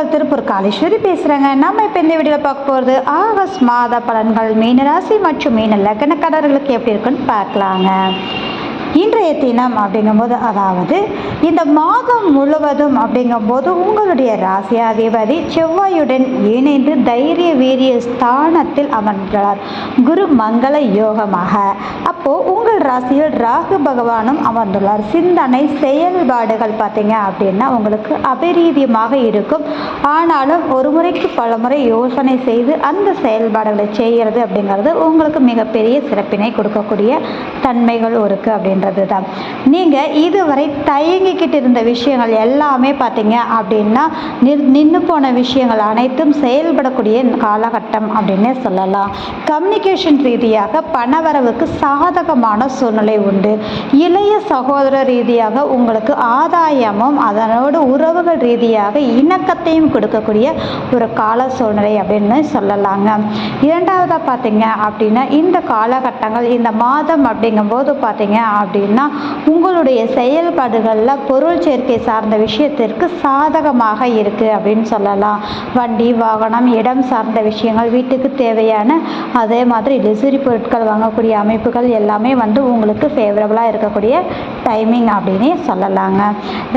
Principal Tiruppur Kaleswari பேசுகிறேங்க நம்ம இப்போ இந்த வீடியோவில் பார்க்க போகிறது ஆகஸ்ட் மாத பலன்கள் மீனராசி மற்றும் மீன லக்னக்காரர்களுக்கு எப்படி இருக்குன்னு பார்க்கலாங்க. இன்றைய தினம் அப்படிங்கும்போது அதாவது இந்த மாதம் முழுவதும் அப்படிங்கும்போது உங்களுடைய ராசியாதிபதி செவ்வாயுடன் இணைந்து தைரிய வீரிய ஸ்தானத்தில் அமர்ந்துள்ளார் குரு மங்கள யோகமாக. அப்போது உங்கள் ராசியில் ராகு பகவானும் அமர்ந்துள்ளார். சிந்தனை செயல்பாடுகள் பார்த்தீங்க அப்படின்னா உங்களுக்கு அபரீதியமாக இருக்கும். ஆனாலும் ஒரு முறைக்கு பல முறை யோசனை செய்து அந்த செயல்பாடுகளை செய்கிறது அப்படிங்கிறது உங்களுக்கு மிகப்பெரிய சிறப்பினை கொடுக்கக்கூடிய தன்மைகள் இருக்குது அப்படின்னு அப்படின்றது தான் நீங்கள் இதுவரை தயங்கிக்கிட்டு இருந்த விஷயங்கள் எல்லாமே பார்த்தீங்க அப்படின்னா நி நின்று போன விஷயங்கள் அனைத்தும் செயல்படக்கூடிய காலகட்டம் அப்படின்னே சொல்லலாம். கம்யூனிகேஷன் ரீதியாக பணவரவுக்கு சாதகமான சூழ்நிலை உண்டு. இளைய சகோதர ரீதியாக உங்களுக்கு ஆதாயமும் அதனோடு உறவுகள் ரீதியாக இணக்கத்தையும் கொடுக்கக்கூடிய ஒரு கால சூழ்நிலை அப்படின்னு சொல்லலாங்க. இரண்டாவதாக பார்த்தீங்க அப்படின்னா இந்த காலகட்டங்கள் இந்த மாதம் அப்படிங்கும்போது பார்த்தீங்க அப்படின்னா உங்களுடைய செயல்பாடுகளில் பொருள் சேர்க்கை சார்ந்த விஷயத்திற்கு சாதகமாக இருக்குது அப்படின்னு சொல்லலாம். வண்டி வாகனம் இடம் சார்ந்த விஷயங்கள் வீட்டுக்கு தேவையான அதே மாதிரி லெசுரி பொருட்கள் வாங்கக்கூடிய அமைப்புகள் எல்லாமே வந்து உங்களுக்கு ஃபேவரபுளாக இருக்கக்கூடிய டைமிங் அப்படின்னே சொல்லலாங்க.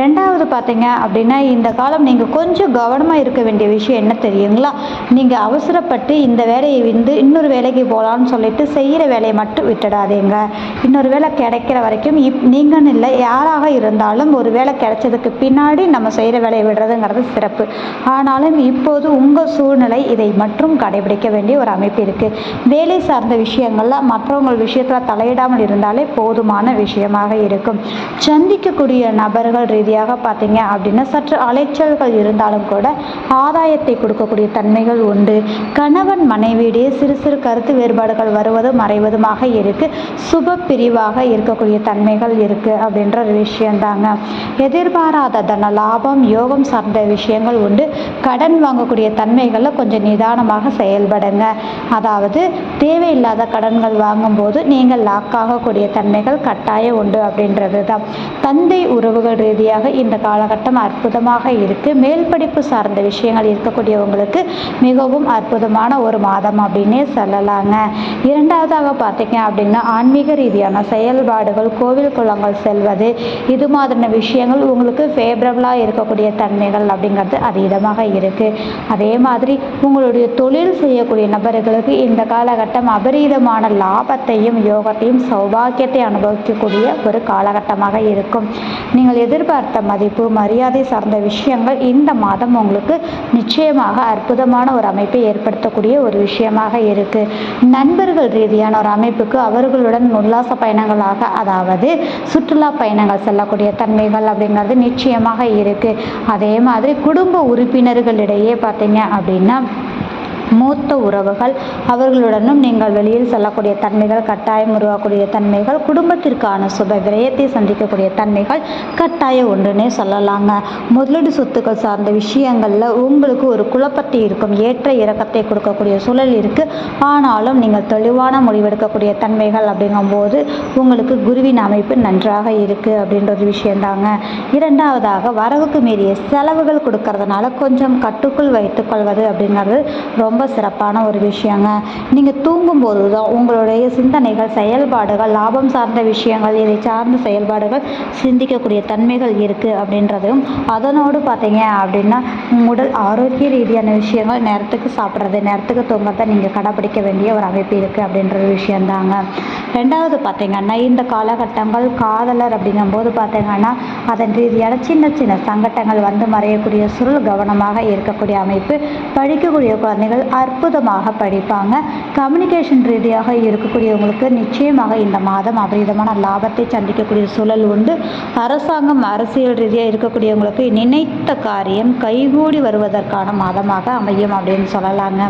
ரெண்டாவது பார்த்தீங்க அப்படின்னா இந்த காலம் நீங்கள் கொஞ்சம் கவனமாக இருக்க வேண்டிய விஷயம் என்ன தெரியுங்களா? நீங்கள் அவசரப்பட்டு இந்த வேலையை வந்து இன்னொரு வேலைக்கு போகலான்னு சொல்லிட்டு செய்கிற வேலையை மட்டும் விட்டுடாதீங்க. இன்னொரு வேலை கிடைக்கிற வரைக்கும் இப் நீங்கன்னு இல்லை யாராக இருந்தாலும் ஒரு வேலை கிடைச்சதுக்கு பின்னாடி நம்ம செய்கிற வேலையை விடுறதுங்கிறது சிறப்பு. ஆனாலும் இப்போது உங்கள் சூழ்நிலை இதை மட்டும் கடைபிடிக்க வேண்டிய ஒரு அமைப்பு இருக்குது வேலை சார்ந்த விஷயங்களில் மற்றவங்கள் விஷயத்தில் தலையிடாமல் இருந்தாலே போதுமான விஷயமாக இருக்கும். சந்திக்கக்கூடிய நபர்கள் ரீதியாக பார்த்தீங்க அப்படின்னா சற்று அலைச்சல்கள் இருந்தாலும் கூட ஆதாயத்தை கொடுக்கக்கூடிய தன்மைகள் உண்டு. கணவன் மனைவியிடையே சிறு சிறு கருத்து வேறுபாடுகள் வருவதும் மறைவதுமாக இருக்கு. சுப பிரிவாக இருக்கக்கூடிய தன்மைகள் இருக்கு அப்படின்ற ஒரு விஷயந்தாங்க எதிர்பாராத தன லாபம் யோகம் சார்ந்த விஷயங்கள் உண்டு. கடன் வாங்கக்கூடிய தன்மைகளில் கொஞ்சம் நிதானமாக செயல்படுங்க. அதாவது தேவையில்லாத கடன்கள் வாங்கும்போது நீங்கள் லாக்காகக்கூடிய தன்மைகள் கட்டாயம் உண்டு அப்படின்றது தான் தந்தை உறவுகள் ரீதியாக இந்த காலகட்டம் அற்புதமாக இருக்கு. மேல் படிப்பு சார்ந்த விஷயங்கள் இருக்கக்கூடியவங்களுக்கு மிகவும் அற்புதமான ஒரு மாதம் அப்படின்னே சொல்லலாங்க. இரண்டாவதாக பார்த்தீங்க அப்படின்னா ஆன்மீக ரீதியான செயல்பாடுகள் கோவில் குளங்கள் செல்வது இது மாதிரியான விஷயங்கள் உங்களுக்கு ஃபேவரபுளாக இருக்கக்கூடிய தன்மைகள் அப்படிங்கிறது அதீதமாக இருக்கு. அதே மாதிரி உங்களுடைய தொழில் செய்யக்கூடிய நபர்களுக்கு இந்த காலகட்டம் அபரீதமான லாபத்தையும் யோகத்தையும் சௌபாக்கியத்தை அனுபவிக்கக்கூடிய ஒரு காலகட்டமாக இருக்கும். நீங்கள் எதிர்பார்த்த மதிப்பு மரியாதை சார்ந்த விஷயங்கள் இந்த மாதம் உங்களுக்கு நிச்சயமாக அற்புதமான ஒரு அமைப்பை ஏற்படுத்தக்கூடிய ஒரு விஷயமாக இருக்கு. நண்பர்கள் ரீதியான ஒரு அமைப்புக்கு அவர்களுடன் உல்லாச பயணங்களாக அதாவது சுற்றுலா பயணங்கள் செல்லக்கூடிய தன்மைகள் அப்படிங்கிறது நிச்சயமாக இருக்கு. அதே மாதிரி குடும்ப உறுப்பினர்களிடையே பார்த்தீங்க அப்படின்னா மூத்த உறவுகள் அவர்களுடனும் நீங்கள் வெளியில் செல்லக்கூடிய தன்மைகள் கட்டாயம் உருவாக்கக்கூடிய தன்மைகள் குடும்பத்திற்கான சுப விரயத்தை சந்திக்கக்கூடிய தன்மைகள் கட்டாயம் ஒன்றுனே சொல்லலாங்க. முதலீடு சொத்துக்கள் சார்ந்த விஷயங்களில் உங்களுக்கு ஒரு குழப்பத்தை இருக்கும் ஏற்ற இறக்கத்தை கொடுக்கக்கூடிய சூழல் இருக்குது ஆனாலும் நீங்கள் தெளிவான முடிவெடுக்கக்கூடிய தன்மைகள் அப்படிங்கும்போது உங்களுக்கு குருவின் அமைப்பு நன்றாக இருக்குது அப்படின்ற ஒரு விஷயந்தாங்க. இரண்டாவதாக வரவுக்கு மீறிய செலவுகள் கொடுக்கறதுனால கொஞ்சம் கட்டுக்குள் வைத்துக்கொள்வது அப்படிங்கிறது ரொம்ப ரொம்ப சிறப்பான ஒரு விஷயங்க. நீங்கள் தூங்கும்போது தான் உங்களுடைய சிந்தனைகள் செயல்பாடுகள் லாபம் சார்ந்த விஷயங்கள் இதை சார்ந்த செயல்பாடுகள் சிந்திக்கக்கூடிய தன்மைகள் இருக்குது அப்படின்றதையும் அதனோடு பார்த்தீங்க அப்படின்னா உடல் ஆரோக்கிய ரீதியான விஷயங்கள் நேரத்துக்கு சாப்பிட்றது நேரத்துக்கு தூங்குறதை நீங்கள் கடைப்பிடிக்க வேண்டிய ஒரு அமைப்பு இருக்குது அப்படின்ற ஒரு விஷயந்தாங்க ரெண்டாவது பார்த்தீங்கன்னா இந்த காலகட்டங்கள் காதலர் அப்படிங்கும்போது பார்த்தீங்கன்னா அதன் ரீதியான சின்ன சின்ன சங்கட்டங்கள் வந்து மறையக்கூடிய சுருள் கவனமாக இருக்கக்கூடிய அமைப்பு படிக்கக்கூடிய குழந்தைகள் அற்புதமாக படிப்பாங்க. கம்யூனிகேஷன் ரீதியாக இருக்கக்கூடியவங்களுக்கு நிச்சயமாக இந்த மாதம் அபரிதமான லாபத்தை சந்திக்கக்கூடிய சூழல் உண்டு. அரசாங்கம் அரசியல் ரீதியாக இருக்கக்கூடியவங்களுக்கு நினைத்த காரியம் கைகூடி வருவதற்கான மாதமாக அமையும் அப்படின்னு சொல்லலாங்க.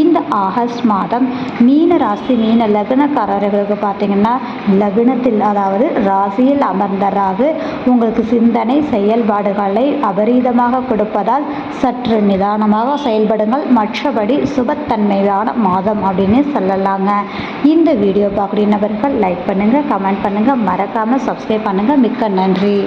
இந்த ஆகஸ்ட் மாதம் மீன ராசி மீன லக்னக்காரர்களுக்கு பார்த்தீங்கன்னா லக்னத்தில் அதாவது ராசியில் அமர்ந்த ராகு உங்களுக்கு சிந்தனை செயல்பாடுகளை அபரீதமாக கொடுப்பதால் சற்று நிதானமாக செயல்படுங்கள். மற்றபடி சுபத்தன்மையான மாதம் அப்படின்னு சொல்லலாங்க. இந்த வீடியோ பார்க்கக்கூடிய நபர்கள் லைக் பண்ணுங்கள் கமெண்ட் பண்ணுங்கள் மறக்காமல் சப்ஸ்கிரைப் பண்ணுங்கள் மிக்க நன்றி.